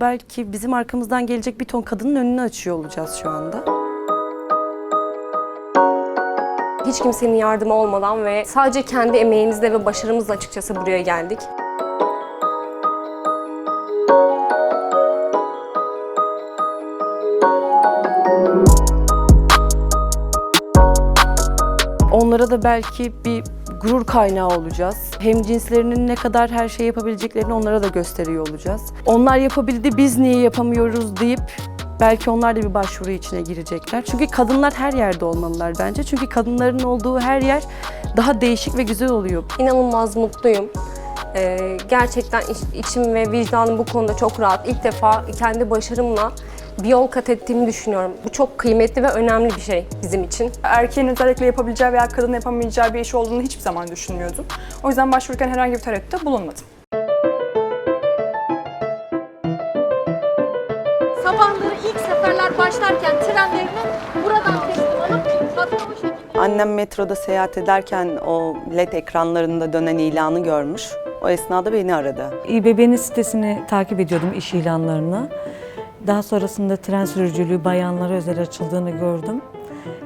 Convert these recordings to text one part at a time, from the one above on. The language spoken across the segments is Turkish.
Belki bizim arkamızdan gelecek bir ton kadının önünü açıyor olacağız şu anda. Hiç kimsenin yardımı olmadan ve sadece kendi emeğimizle ve başarımızla açıkçası buraya geldik. Onlara da belki bir gurur kaynağı olacağız. Hem cinslerinin ne kadar her şey yapabileceklerini onlara da gösteriyor olacağız. Onlar yapabildi, biz niye yapamıyoruz deyip belki onlar da bir başvuru içine girecekler. Çünkü kadınlar her yerde olmalılar bence. Çünkü kadınların olduğu her yer daha değişik ve güzel oluyor. İnanılmaz mutluyum. Ee, gerçekten iç- içim ve vicdanım bu konuda çok rahat. İlk defa kendi başarımla bir yol kat ettiğimi düşünüyorum. Bu çok kıymetli ve önemli bir şey bizim için. erkeğin özellikle yapabileceği veya kadının yapamayacağı bir iş olduğunu hiçbir zaman düşünmüyordum. O yüzden başvururken herhangi bir tereddütte bulunmadım. Sabahları ilk seferler başlarken trenlerini buradan teslim alıp katlamış şekilde Annem metroda seyahat ederken o led ekranlarında dönen ilanı görmüş. O esnada beni aradı. İBB'nin sitesini takip ediyordum iş ilanlarını. Daha sonrasında tren sürücülüğü bayanlara özel açıldığını gördüm.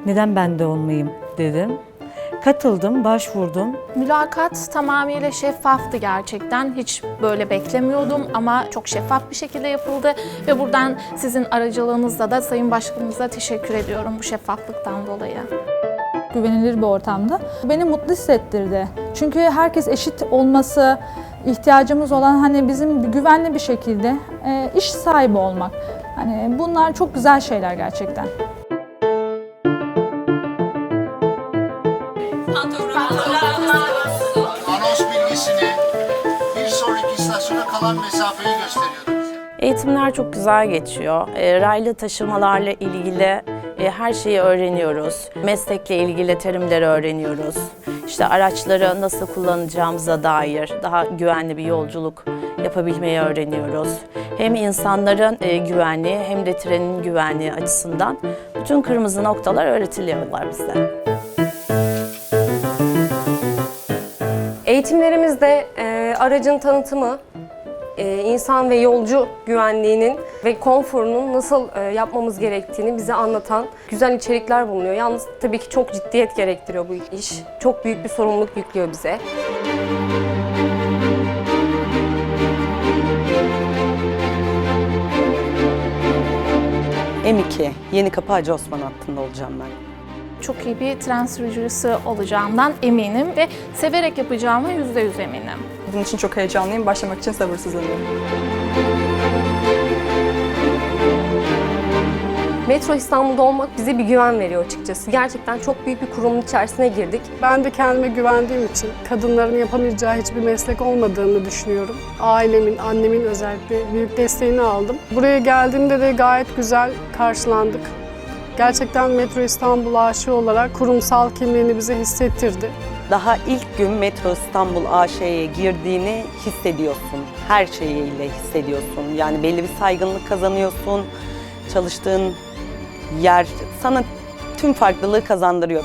Neden ben de olmayayım dedim. Katıldım, başvurdum. Mülakat tamamıyla şeffaftı gerçekten. Hiç böyle beklemiyordum ama çok şeffaf bir şekilde yapıldı ve buradan sizin aracılığınızla da Sayın Başkanımıza teşekkür ediyorum bu şeffaflıktan dolayı. güvenilir bir ortamda. Beni mutlu hissettirdi. Çünkü herkes eşit olması, ihtiyacımız olan hani bizim güvenli bir şekilde e, iş sahibi olmak. Hani bunlar çok güzel şeyler gerçekten. Anons bilgisini bir sonraki istasyona kalan mesafeyi gösteriyordu bize. Eğitimler çok güzel geçiyor. E, raylı taşımalarla ilgili her şeyi öğreniyoruz. Meslekle ilgili terimleri öğreniyoruz. İşte araçları nasıl kullanacağımıza dair daha güvenli bir yolculuk yapabilmeyi öğreniyoruz. Hem insanların e, güvenliği hem de trenin güvenliği açısından bütün kırmızı noktalar öğretiliyorlar bize. Eğitimlerimizde e, aracın tanıtımı, e, insan ve yolcu güvenliğinin ve konforunun nasıl e, yapmamız gerektiğini bize anlatan güzel içerikler bulunuyor. Yalnız tabii ki çok ciddiyet gerektiriyor bu iş. Çok büyük bir sorumluluk yüklüyor bize. M2, Yeni Kapı Hacı Osman hattında olacağım ben. Çok iyi bir tren sürücüsü olacağımdan eminim ve severek yapacağıma yüzde yüz eminim. Bunun için çok heyecanlıyım. Başlamak için sabırsızlanıyorum. Metro İstanbul'da olmak bize bir güven veriyor açıkçası. Gerçekten çok büyük bir kurumun içerisine girdik. Ben de kendime güvendiğim için kadınların yapamayacağı hiçbir meslek olmadığını düşünüyorum. Ailemin, annemin özellikle büyük desteğini aldım. Buraya geldiğimde de gayet güzel karşılandık. Gerçekten Metro İstanbul aşığı olarak kurumsal kimliğini bize hissettirdi. Daha ilk gün Metro İstanbul AŞ'ye girdiğini hissediyorsun. Her şeyiyle hissediyorsun. Yani belli bir saygınlık kazanıyorsun. Çalıştığın yer sana tüm farklılığı kazandırıyor.